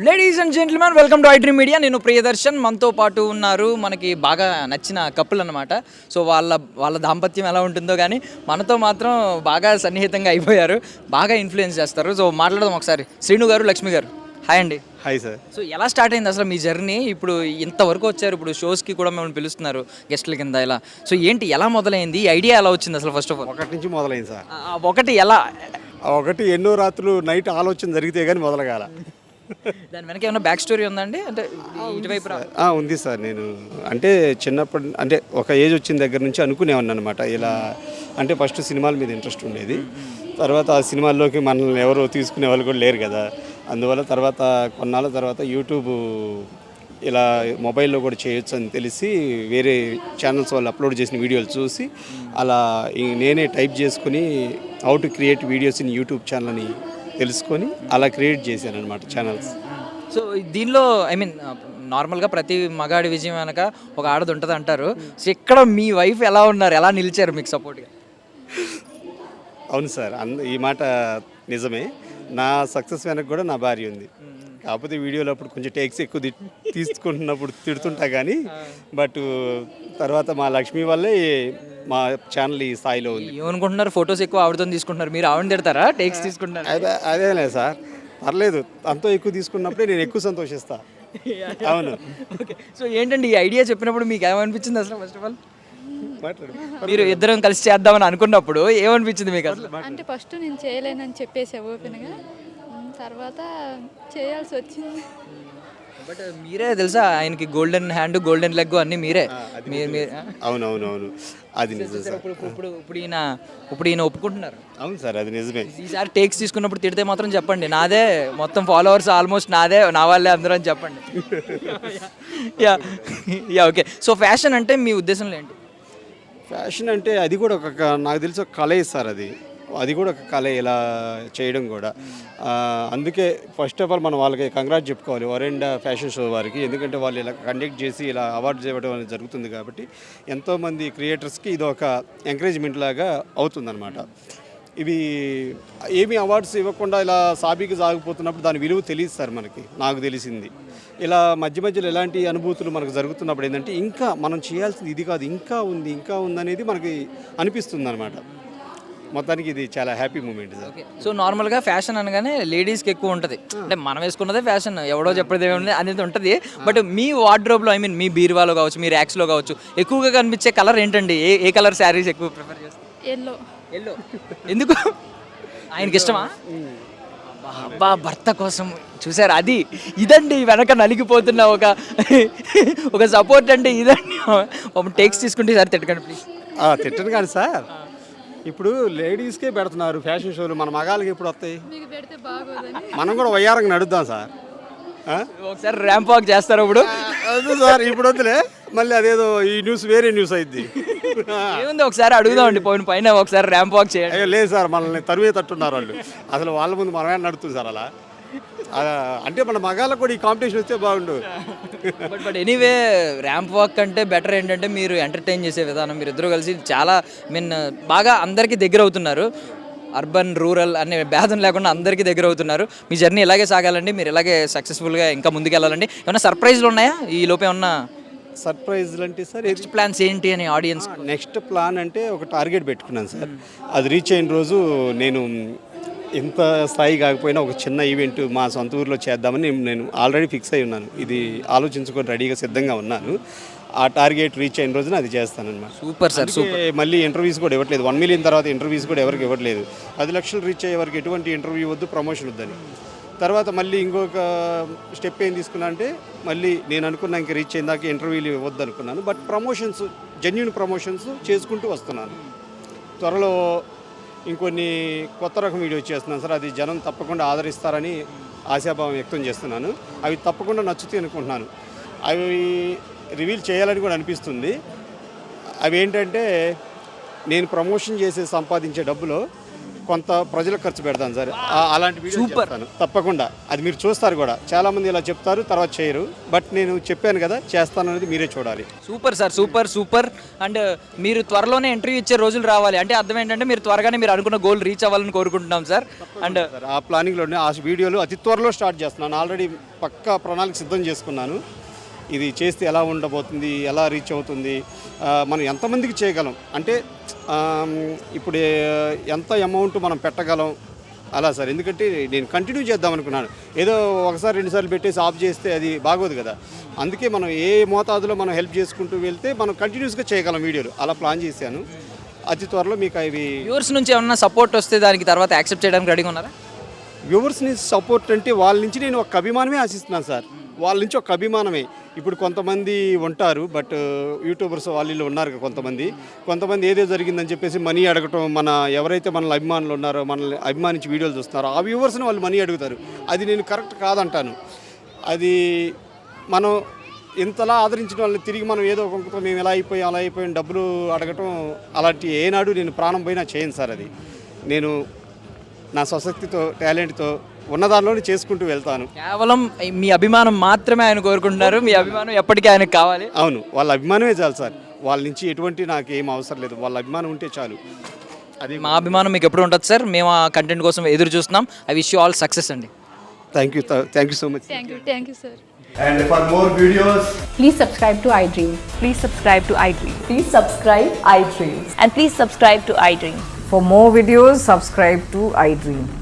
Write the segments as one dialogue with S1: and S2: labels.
S1: Ladies and gentlemen welcome to iDream media నేను ప్రియదర్శన్. మనతో పాటు ఉన్నారు మనకి బాగా నచ్చిన కప్పులు అనమాట సో వాళ్ళ వాళ్ళ దాంపత్యం ఎలా ఉంటుందో కానీ మనతో మాత్రం బాగా సన్నిహితంగా అయిపోయారు. బాగా ఇన్ఫ్లుయెన్స్ చేస్తారు. సో మాట్లాడదాం ఒకసారి. శ్రీను గారు లక్ష్మి గారు. హాయ్ అండి.
S2: హాయ్ సార్
S1: సో ఎలా స్టార్ట్ అయింది అసలు మీ జర్నీ ఇప్పుడు ఇంతవరకు వచ్చారు. ఇప్పుడు షోస్కి కూడా మిమ్మల్ని పిలుస్తున్నారు గెస్ట్ల కింద ఇలా. సో ఏంటి ఎలా మొదలైంది? ఈ ఐడియా ఎలా వచ్చింది అసలు ఫస్ట్ ఆఫ్ ఆల్
S2: ఒకటి నుంచి మొదలైంది సార్
S1: ఒకటి ఎలా?
S2: ఒకటి ఎన్నో రాత్రులు నైట్ ఆలోచన జరిగితే కానీ మొదలగాల.
S1: దాని వెనక ఏమైనా బ్యాక్ స్టోరీ ఉందండి? అంటే ఇటువైపు రా
S2: ఆ, ఉంది సార్. నేను అంటే చిన్నప్పటి అంటే ఒక ఏజ్ వచ్చిన దగ్గర నుంచి అనుకునేవాడిని అనమాట ఇలా అంటే ఫస్ట్ సినిమాల మీద ఇంట్రెస్ట్ ఉండేది. తర్వాత ఆ సినిమాల్లోకి మనల్ని ఎవరు తీసుకునే వాళ్ళు కూడా లేరు కదా. అందువల్ల తర్వాత కొన్నాళ్ళ తర్వాత యూట్యూబ్ ఇలా మొబైల్లో కూడా చేయొచ్చు అని తెలిసి వేరే ఛానల్స్ వాళ్ళు అప్లోడ్ చేసిన వీడియోలు చూసి అలా ఈ- నేనే టైప్ చేసుకుని how to create videos in YouTube channel అని తెలుసుకొని అలా క్రియేట్ చేశాను అనమాట ఛానల్స్
S1: సో దీనిలో ఐ మీన్ నార్మల్గా ప్రతి మగాడి విజయం వెనక ఒక ఆడది ఉంటుంది అంటారు. సో ఇక్కడ మీ వైఫ్ ఎలా ఉన్నారు? ఎలా నిలిచారు మీకు సపోర్ట్గా
S2: అవును సార్ ఈ మాట నిజమే. నా సక్సెస్ వెనక కూడా నా భార్య ఉంది. కాకపోతే వీడియోలో అప్పుడు కొంచెం టేక్స్ ఎక్కువ తి- తీసుకుంటున్నప్పుడు తిడుతుంటా కానీ బట్ తర్వాత మా లక్ష్మి వల్లే మా ఛానల్ ఈ స్థాయిలో ఉంది.
S1: ఏమనుకుంటున్నారు? ఫొటోస్ ఎక్కువ ఆవిడతో తీసుకుంటున్నారు. మీరు ఆవిడ తిడతారా? టేక్స్ తీసుకుంటున్నారు?
S2: అదే అదేలే సార్. పర్లేదు. అంతో ఎక్కువ తీసుకున్నప్పుడే నేను ఎక్కువ సంతోషిస్తా. అవును.
S1: ఓకే. సో ఏంటండి ఈ ఐడియా చెప్పినప్పుడు మీకు ఏమనిపించింది అసలు ఫస్ట్ ఆఫ్ ఆల్ మీరు ఇద్దరం కలిసి చేద్దామని అనుకున్నప్పుడు ఏమనిపించింది మీకు అసలు?
S3: అంటే ఫస్ట్ నేను చేయలేనని చెప్పేసా ఓపెన్గా. తర్వాత చేయాల్సి వచ్చింది.
S1: బట్ మీరే తెలుసా ఆయనకి గోల్డెన్ హ్యాండ్ గోల్డెన్ లెగ్ అన్నీ మీరే. మీరు మీరు
S2: అవును అవును అవును అది నిజం సార్
S1: ఇప్పుడు ఇప్పుడు ఇప్పుడు ఈయన ఇప్పుడు ఈయన ఒప్పుకుంటున్నారు.
S2: అవును సార్ అది నిజమే.
S1: ఈసారి టేక్స్ తీసుకున్నప్పుడు తిడితే మాత్రం చెప్పండి. నాదే మొత్తం ఫాలోవర్స్ ఆల్మోస్ట్ నాదే నా వాళ్ళే అందరూ అని చెప్పండి. Yeah yeah okay so fashion అంటే మీ ఉద్దేశంలో ఏంటి?
S2: ఫ్యాషన్ అంటే అది కూడా ఒక నాకు తెలిసి ఒక కళే సార్ అది. అది కూడా ఒక కళ ఇలా చేయడం కూడా. అందుకే ఫస్ట్ ఆఫ్ ఆల్ మనం వాళ్ళకి కంగ్రాట్ చెప్పుకోవాలి. వరెండా ఫ్యాషన్ షో వారికి. ఎందుకంటే వాళ్ళు ఇలా కండక్ట్ చేసి ఇలా అవార్డు చేయడం అనేది జరుగుతుంది కాబట్టి ఎంతోమంది క్రియేటర్స్కి ఇది ఒక ఎంకరేజ్మెంట్ లాగా అవుతుందన్నమాట. ఇవి ఏమి అవార్డ్స్ ఇవ్వకుండా ఇలా సాబీకి సాగిపోతున్నప్పుడు దాని విలువ తెలియదు సార్ మనకి. నాకు తెలిసింది. ఇలా మధ్య మధ్యలో ఎలాంటి అనుభూతులు మనకు జరుగుతున్నప్పుడు ఏంటంటే ఇంకా మనం చేయాల్సింది ఇది కాదు ఇంకా ఉంది ఇంకా ఉంది అనేది మనకి అనిపిస్తుంది అనమాట మొత్తానికి ఇది చాలా హ్యాపీ మూమెంట్ సార్.
S1: సో నార్మల్గా ఫ్యాషన్ అనగానే లేడీస్కి ఎక్కువ ఉంటుంది. అంటే మనం వేసుకున్నదే ఫ్యాషన్ ఎవడో చెప్పేది ఏముంది అనేది ఉంటుంది. బట్ మీ వార్డ్రోబ్లో ఐ మీన్ మీ బీరువాలో కావచ్చు మీ ర్యాక్స్లో కావచ్చు ఎక్కువగా కనిపించే కలర్ ఏంటండి? ఏ ఏ కలర్ శారీస్ ఎక్కువ ప్రిఫర్ చేస్తారు?
S3: ఎల్లో
S1: ఎల్లో ఎందుకు? ఆయనకి ఇష్టమా? అబ్బా, అబ్బా భర్త కోసం. చూసారు అది ఇదండి వెనక నలిగిపోతున్న ఒక ఒక సపోర్ట్ అంటే ఇదండి. టేక్స్ తీసుకుంటే సార్ తిట్టకండి ప్లీజ్
S2: ఆ, తిట్టను కానీ సార్. ఇప్పుడు లేడీస్కే పెడుతున్నారు ఫ్యాషన్ షోలు మన మగాళ్ళకి ఎప్పుడు వస్తాయి?
S3: మీకు పెడితే బాగోదని.
S2: మనం కూడా వయ్యారంగా నడుద్దాం సార్?
S1: ఒకసారి ర్యాంప్ వాక్ చేస్తారు ఇప్పుడు.
S2: వద్దు సార్ ఇప్పుడు వద్దులే. మళ్ళీ అదేదో ఈ న్యూస్ వేరే న్యూస్ అయింది
S1: ఏముంది ఒకసారి అడుగుదామండి పోయిన పైన ఒకసారి ర్యాంప్ వాక్ చేయండి.
S2: అయ్యో లేదు సార్ మనల్ని తరువే తట్టున్నారు వాళ్ళు. అసలు వాళ్ళ ముందు మనమే నడుతుంది సార్ అలా. అంటే మన మగాళ్ళకు కూడా ఈ కాంపిటీషన్ వస్తే బాగుండు.
S1: But but anyway ramp walk అంటే బెటర్ ఏంటంటే మీరు ఎంటర్టైన్ చేసే విధానం మీరు ఇద్దరు కలిసి చాలా మీన్ బాగా అందరికీ దగ్గర అవుతున్నారు. అర్బన్ రూరల్ అనే భేదం లేకుండా అందరికీ దగ్గర అవుతున్నారు. మీ జర్నీ ఇలాగే సాగాలండి మీరు ఇలాగే సక్సెస్ఫుల్గా ఇంకా ముందుకు వెళ్ళాలండి. ఏమైనా సర్ప్రైజ్లు ఉన్నాయా? ఈ లోపే ఉన్న
S2: సర్ప్రైజ్లు అంటే సార్
S1: నెక్స్ట్ ప్లాన్స్ ఏంటి అని ఆడియన్స్
S2: నెక్స్ట్ ప్లాన్ అంటే ఒక టార్గెట్ పెట్టుకున్నాను సార్. అది రీచ్ అయిన రోజు నేను ఎంత స్థాయి కాకపోయినా ఒక చిన్న ఈవెంట్ మా సొంత ఊర్లో చేద్దామని నేను ఆల్రెడీ ఫిక్స్ అయి ఉన్నాను. ఇది ఆలోచించుకొని రెడీగా సిద్ధంగా ఉన్నాను. ఆ టార్గెట్ రీచ్ అయిన రోజున అది చేస్తానన్నమాట.
S1: సూపర్ సార్
S2: అందుకే మళ్ళీ ఇంటర్వ్యూస్ కూడా ఇవ్వట్లేదు. వన్ మిలియన్ తర్వాత ఇంటర్వ్యూస్ కూడా ఎవరికి ఇవ్వట్లేదు. పది లక్షలు రీచ్ అయ్యే వరకు ఎటువంటి ఇంటర్వ్యూ వద్దు ప్రమోషన్ వద్దని. తర్వాత మళ్ళీ ఇంకొక స్టెప్ ఏం తీసుకున్నా అంటే మళ్ళీ నేను అనుకున్నా ఇంకా రీచ్ అయిన దాకా ఇంటర్వ్యూలు ఇవ్వద్దు అనుకున్నాను. బట్ ప్రమోషన్స్ జెన్యున్ ప్రమోషన్స్ చేసుకుంటూ వస్తున్నాను. త్వరలో ఇంకొన్ని కొత్త రకం వీడియో చేస్తున్నాను సార్. అది జనం తప్పకుండా ఆదరిస్తారని ఆశాభావం వ్యక్తం చేస్తున్నాను. అవి తప్పకుండా నచ్చుతాయి అనుకుంటున్నాను. అవి రివీల్ చేయాలని కూడా అనిపిస్తుంది. అవి ఏంటంటే నేను ప్రమోషన్ చేసి సంపాదించే డబ్బులో కొంత ప్రజలకు ఖర్చు పెడతాను సార్. అలాంటి చేస్తాను. తప్పకుండా. అది మీరు చూస్తారు కూడా. చాలా మంది ఇలా చెప్తారు తర్వాత చేయరు. బట్ నేను చెప్పాను కదా చేస్తాను అనేది మీరే చూడాలి.
S1: Super sir super super and మీరు త్వరలోనే ఇంటర్వ్యూ ఇచ్చే రోజులు రావాలి. అంటే అర్థం ఏంటంటే మీరు త్వరగానే మీరు అనుకున్న గోల్ రీచ్ అవ్వాలని కోరుకుంటున్నాం సార్. అండ్
S2: ఆ ప్లానింగ్లోనే ఆ వీడియోలు అతి త్వరలో స్టార్ట్ చేస్తున్నాను. ఆల్రెడీ పక్కా ప్రణాళిక సిద్ధం చేసుకున్నాను. ఇది చేస్తే ఎలా ఉండబోతుంది ఎలా రీచ్ అవుతుంది మనం ఎంతమందికి చేయగలం? అంటే ఇప్పుడు ఎంత అమౌంట్ మనం పెట్టగలం? అలా సార్ ఎందుకంటే నేను కంటిన్యూ చేద్దాం అనుకున్నాను. ఏదో ఒకసారి రెండుసార్లు పెట్టేసి ఆఫ్ చేస్తే అది బాగోదు కదా. అందుకే మనం ఏ మోతాదులో మనం హెల్ప్ చేసుకుంటూ వెళ్తే మనం కంటిన్యూస్గా చేయగలం వీడియోలు. అలా ప్లాన్ చేశాను. అతి త్వరలో మీకు అవి
S1: వ్యూవర్స్ నుంచి ఏమన్నా సపోర్ట్ వస్తే దానికి తర్వాత యాక్సెప్ట్ చేయడానికి రెడీగా ఉన్నారా?
S2: వ్యూవర్స్ని సపోర్ట్ అంటే వాళ్ళ నుంచి నేను ఒక అభిమానమే ఆశిస్తున్నాను సార్. వాళ్ళ నుంచి ఒక అభిమానమే. ఇప్పుడు కొంతమంది ఉంటారు బట్ యూట్యూబర్స్ వాళ్ళు ఉన్నారు కొంతమంది. కొంతమంది ఏదో జరిగిందని చెప్పేసి మనీ అడగటం మన ఎవరైతే మనల్ని అభిమానులు ఉన్నారో మనల్ని అభిమానించి వీడియోలు చూస్తున్నారో ఆ వ్యూవర్స్ని వాళ్ళు మనీ అడుగుతారు. అది నేను కరెక్ట్ కాదంటాను. అది మనం ఇంతలా ఆదరించిన వాళ్ళని తిరిగి మనం ఏదో ఒక మేము ఎలా అయిపోయాం అలా అయిపోయాం డబ్బులు అడగటం అలాంటి ఏనాడు నేను ప్రాణం పోయినా చేయను సార్ అది. నేను నా స్వశక్తితో టాలెంట్తో ఉన్నదానిలోనే చేసుకుంటూ వెళ్తాను.
S1: కేవలం మీ అభిమానం మాత్రమే ఆయన కోరుకుంటున్నారు. మీ అభిమానం ఎప్పటికీ ఆయనకు కావాలి.
S2: అవును వాళ్ళ అభిమానమే చాలు సార్. వాళ్ళ నుంచి ఎటువంటి నాకు ఏం అవసరం లేదు. వాళ్ళ అభిమానం ఉంటే చాలు. అది
S1: మా అభిమానం మీకు ఎప్పుడు ఉంటుంది సార్? మేము ఆ కంటెంట్ కోసం ఎదురు చూస్తున్నాం. I wish you all success అండి.
S2: Thank you thank you so much
S3: thank you thank you sir
S4: And for more videos,
S5: Please subscribe to iDream.
S6: Please subscribe to iDream.
S5: Please subscribe iDream.
S6: And please subscribe to iDream.
S5: For more videos, subscribe to iDream.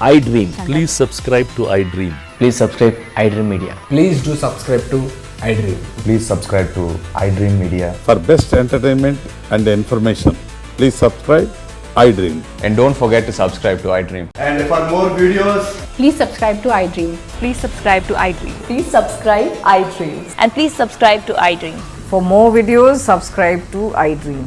S7: I Dream.
S8: Please subscribe to I Dream.
S9: Please subscribe I Dream Media.
S10: Please do subscribe to I Dream.
S9: Please subscribe to I Dream Media.
S11: For best entertainment and information, please subscribe I Dream.
S9: And don't forget to subscribe to I Dream.
S4: And for more videos,
S5: please subscribe to I Dream.
S6: Please subscribe to I Dream.
S5: Please subscribe I Dream.
S6: And please subscribe to I Dream.
S5: For more videos, subscribe to I
S4: Dream.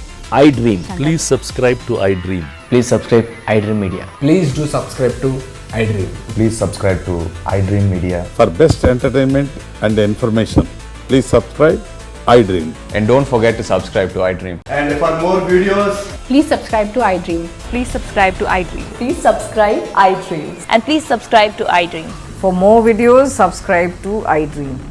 S7: I Dream.
S8: Please subscribe to I Dream.
S9: Please subscribe iDream Media.
S10: Please do subscribe to iDream.
S9: Please subscribe to iDream Media.
S11: For best entertainment and information, please subscribe iDream.
S9: And don't forget to subscribe to iDream.
S4: And for more videos,
S5: Please subscribe to iDream.
S6: Please subscribe to iDream.
S5: Please subscribe iDreams.
S6: And please subscribe to iDream.
S5: For more videos, subscribe to iDream.